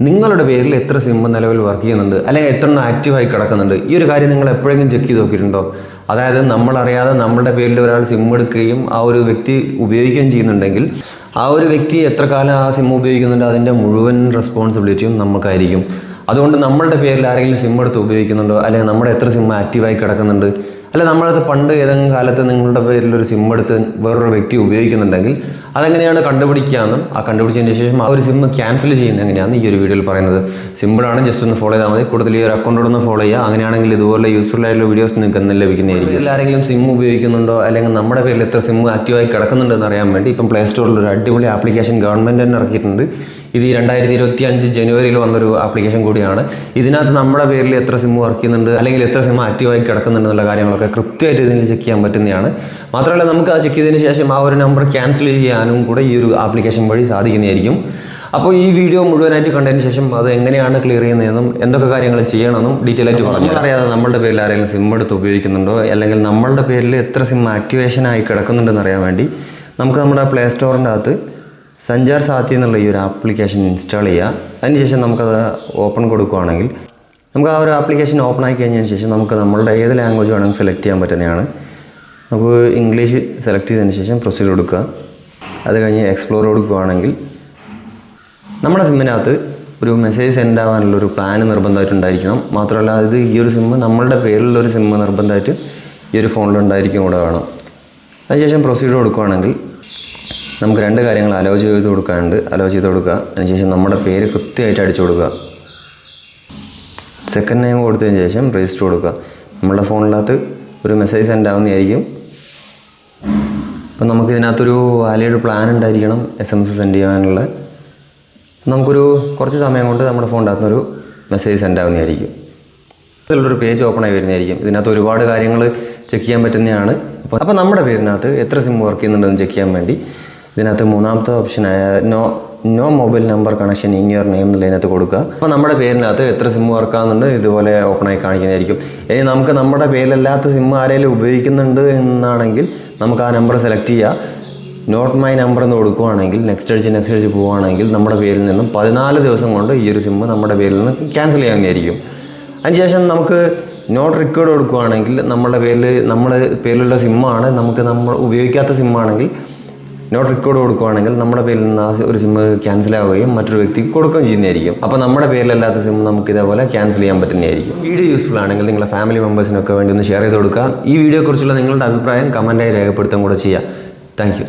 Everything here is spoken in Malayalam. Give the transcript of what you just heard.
നിങ്ങളുടെ പേരിൽ എത്ര സിം നിലവിൽ വർക്ക് ചെയ്യുന്നുണ്ട്? അല്ലെങ്കിൽ എത്ര എണ്ണം ആക്റ്റീവായി കിടക്കുന്നുണ്ട്? ഈ ഒരു കാര്യം നിങ്ങൾ എപ്പോഴെങ്കിലും ചെക്ക് ചെയ്ത് നോക്കിയിട്ടുണ്ടോ? അതായത് നമ്മളറിയാതെ നമ്മളുടെ പേരിൽ ഒരാൾ സിം എടുക്കുകയും ആ ഒരു വ്യക്തി ഉപയോഗിക്കുകയും ചെയ്യുന്നുണ്ടെങ്കിൽ ആ ഒരു വ്യക്തി എത്ര കാലം ആ സിം ഉപയോഗിക്കുന്നുണ്ട്? അതിന്റെ മുഴുവൻ റെസ്പോൺസിബിലിറ്റിയും നമുക്കായിരിക്കും. അതുകൊണ്ട് നമ്മളുടെ പേരിൽ ആരെങ്കിലും സിം എടുത്ത് ഉപയോഗിക്കുന്നുണ്ടോ? അല്ലെങ്കിൽ നമ്മുടെ എത്ര സിം ആക്റ്റീവായി കിടക്കുന്നുണ്ട്? അല്ല നമ്മളത് പണ്ട് ഏതെങ്കിലും കാലത്ത് നിങ്ങളുടെ പേരിൽ ഒരു സിം എടുത്ത് വേറൊരു വ്യക്തി ഉപയോഗിക്കുന്നുണ്ടെങ്കിൽ അതെങ്ങനെയാണ് കണ്ടുപിടിക്കുകയെന്നും ആ കണ്ടുപിടിച്ചതിന് ശേഷം ആ ഒരു സിം ക്യാൻസൽ ചെയ്യുന്നത് എങ്ങനെയാണെന്ന് ഈ ഒരു വീഡിയോയിൽ പറയുന്നത്. സിമ്പിളാണ് ജസ്റ്റ് ഒന്ന് ഫോളോ ചെയ്താൽ മതി. കൂടുതൽ ഈ ഒരു അക്കൗണ്ടോട് ഒന്ന് ഫോളോ ചെയ്യുക. അങ്ങനെയാണെങ്കിൽ ഇതുപോലെ യൂസ്ഫുൾ ആയിട്ടുള്ള വീഡിയോസ് നിങ്ങൾക്ക് എന്ന് ലഭിക്കുന്നതായിരിക്കും. ആരെങ്കിലും സിം ഉപയോഗിക്കുന്നുണ്ടോ? അല്ലെങ്കിൽ നമ്മുടെ പേരിൽ എത്ര സിം ആക്റ്റീവായി കിടക്കുന്നുണ്ടെന്ന് അറിയാൻ വേണ്ടി ഇപ്പം പ്ലേ സ്റ്റോറിൽ ഒരു അടിപൊളി ആപ്ലിക്കേഷൻ ഗവൺമെന്റ് തന്നെ ഇറക്കിയിട്ടുണ്ട്. ഇത് ഈ രണ്ടായിരത്തി ഇരുപത്തി അഞ്ച് ജനുവരിയിൽ വന്നൊരു ആപ്ലിക്കേഷൻ കൂടിയാണ്. ഇതിനകത്ത് നമ്മുടെ പേരിൽ എത്ര സിം വർക്ക് ചെയ്യുന്നുണ്ട് അല്ലെങ്കിൽ എത്ര സിം ആക്റ്റീവായി കിടക്കുന്നുണ്ട് എന്നുള്ള കാര്യങ്ങളൊക്കെ കൃത്യമായിട്ട് ഇതിൽ ചെക്ക് ചെയ്യാൻ പറ്റുന്നതാണ്. മാത്രമല്ല നമുക്ക് ആ ചെക്ക് ചെയ്തതിന് ശേഷം ആ ഒരു നമ്പർ ക്യാൻസൽ ചെയ്യാനും കൂടെ ഈ ഒരു ആപ്ലിക്കേഷൻ വഴി സാധിക്കുന്നതായിരിക്കും. അപ്പോൾ ഈ വീഡിയോ മുഴുവനായിട്ട് കണ്ടതിന് ശേഷം അത് എങ്ങനെയാണ് ക്ലിയർ ചെയ്യുന്നതെന്നും എന്തൊക്കെ കാര്യങ്ങൾ ചെയ്യണമെന്നും ഡീറ്റെയിൽ ആയിട്ട് പറഞ്ഞു അറിയാതെ നമ്മളുടെ പേരിൽ ആരെങ്കിലും സിം എടുത്ത് ഉപയോഗിക്കുന്നുണ്ടോ അല്ലെങ്കിൽ നമ്മളുടെ പേരിൽ എത്ര സിം ആക്ടിവേഷൻ ആയി കിടക്കുന്നുണ്ടെന്ന് അറിയാൻ വേണ്ടി നമുക്ക് നമ്മുടെ പ്ലേ സ്റ്റോറിന്റെ അകത്ത് സഞ്ചാർ സാത്തി എന്നുള്ള ഈ ഒരു ആപ്ലിക്കേഷൻ ഇൻസ്റ്റാൾ ചെയ്യുക. അതിനുശേഷം നമുക്കത് ഓപ്പൺ കൊടുക്കുകയാണെങ്കിൽ നമുക്ക് ആ ഒരു ആപ്ലിക്കേഷൻ ഓപ്പൺ ആയി കഴിഞ്ഞതിന് ശേഷം നമുക്ക് നമ്മളുടെ ഏത് ലാംഗ്വേജ് വേണമെങ്കിൽ സെലക്ട് ചെയ്യാൻ പറ്റുന്നതാണ്. നമുക്ക് ഇംഗ്ലീഷ് സെലക്ട് ചെയ്തതിന് ശേഷം പ്രൊസീഡ് കൊടുക്കുക. അത് കഴിഞ്ഞ് എക്സ്പ്ലോർ കൊടുക്കുകയാണെങ്കിൽ നമ്മുടെ സിമ്മിനകത്ത് ഒരു മെസ്സേജ് സെൻഡ് ആവാനുള്ള ഒരു പ്ലാൻ നിർബന്ധമായിട്ട് ഉണ്ടായിരിക്കണം. മാത്രമല്ല ഇത് ഈ ഒരു സിമ്മ് നമ്മളുടെ പേരിലുള്ള ഒരു സിമ്മ് നിർബന്ധമായിട്ട് ഈ ഒരു ഫോണിൽ ഉണ്ടായിരിക്കും കൂടെ വേണം. അതിനുശേഷം പ്രൊസീഡ് കൊടുക്കുകയാണെങ്കിൽ നമുക്ക് രണ്ട് കാര്യങ്ങൾ അലോ ചെയ്ത് കൊടുക്കാനുണ്ട്. അലോ ചെയ്ത് കൊടുക്കുക. അതിനുശേഷം നമ്മുടെ പേര് കൃത്യമായിട്ട് അടിച്ചു കൊടുക്കുക. സെക്കൻഡ് നെയിം കൊടുത്തതിന് ശേഷം രജിസ്റ്റർ കൊടുക്കുക. നമ്മളുടെ ഫോണിനകത്ത് ഒരു മെസ്സേജ് സെൻഡ് ആവുന്നതായിരിക്കും. അപ്പം നമുക്ക് ഇതിനകത്തൊരു വാലിഡ് പ്ലാൻ ഉണ്ടായിരിക്കണം എസ് എം എസ് സെൻഡ് ചെയ്യാനുള്ള. നമുക്കൊരു കുറച്ച് സമയം കൊണ്ട് നമ്മുടെ ഫോണിന്റെ അകത്തുനിന്നൊരു മെസ്സേജ് സെൻഡ് ആവുന്നതായിരിക്കും. ഇതിലുള്ളൊരു പേജ് ഓപ്പൺ ആയി വരുന്നതായിരിക്കും. ഇതിനകത്ത് ഒരുപാട് കാര്യങ്ങൾ ചെക്ക് ചെയ്യാൻ പറ്റുന്നതാണ്. അപ്പോൾ നമ്മുടെ പേരിനകത്ത് എത്ര സിം വർക്ക് ചെയ്യുന്നുണ്ടെന്ന് ചെക്ക് ചെയ്യാൻ വേണ്ടി ഇതിനകത്ത് മൂന്നാമത്തെ ഓപ്ഷനായ no no mobile number connection in your name എന്നുള്ളതിനകത്ത് കൊടുക്കുക. അപ്പോൾ നമ്മുടെ പേരിനകത്ത് എത്ര സിം വർക്കാകുന്നുണ്ട് ഇതുപോലെ ഓപ്പണായി കാണിക്കുന്നതായിരിക്കും. ഇനി നമുക്ക് നമ്മുടെ പേരിലല്ലാത്ത സിം ആരെങ്കിലും ഉപയോഗിക്കുന്നുണ്ട് എന്നാണെങ്കിൽ നമുക്ക് ആ നമ്പർ സെലക്ട് ചെയ്യുക നോട്ട് മൈ നമ്പർ എന്ന് കൊടുക്കുകയാണെങ്കിൽ നെക്സ്റ്റ് അടിച്ച് നെക്സ്റ്റ് അടിച്ച് പോവുകയാണെങ്കിൽ നമ്മുടെ പേരിൽ നിന്നും പതിനാല് ദിവസം കൊണ്ട് ഈ ഒരു സിമ്മ് നമ്മുടെ പേരിൽ നിന്ന് ക്യാൻസൽ ചെയ്യാവുന്നതായിരിക്കും. അതിനുശേഷം നമുക്ക് നോട്ട് റിക്കോർഡ് കൊടുക്കുകയാണെങ്കിൽ നമ്മുടെ പേരിൽ നമ്മൾ പേരിലുള്ള സിമ്മാണ് നമുക്ക് നമ്മൾ ഉപയോഗിക്കാത്ത സിമ്മാണെങ്കിൽ നോട്ട് റെക്കോർഡ് കൊടുക്കുകയാണെങ്കിൽ നമ്മുടെ പേരിൽ നിന്ന് ആ ഒരു സിം ക്യാൻസൽ ആവുകയും മറ്റൊരു വ്യക്തിക്ക് കൊടുക്കുകയും ചെയ്യുന്നതായിരിക്കും. അപ്പോൾ നമ്മുടെ പേരിലല്ലാത്ത സിം നമുക്ക് ഇതേപോലെ ക്യാൻസൽ ചെയ്യാൻ പറ്റുന്നതായിരിക്കും. വീഡിയോ യൂസ്ഫുൾ ആണെങ്കിൽ നിങ്ങളുടെ ഫാമിലി മെമ്പേഴ്സിനൊക്കെ വേണ്ടി ഒന്ന് ഷെയർ ചെയ്ത് കൊടുക്കുക. ഈ വീഡിയോ കുറിച്ചുള്ള നിങ്ങളുടെ അഭിപ്രായം കമന്റായി രേഖപ്പെടുത്തുകയും കൂടെ ചെയ്യുക താങ്ക്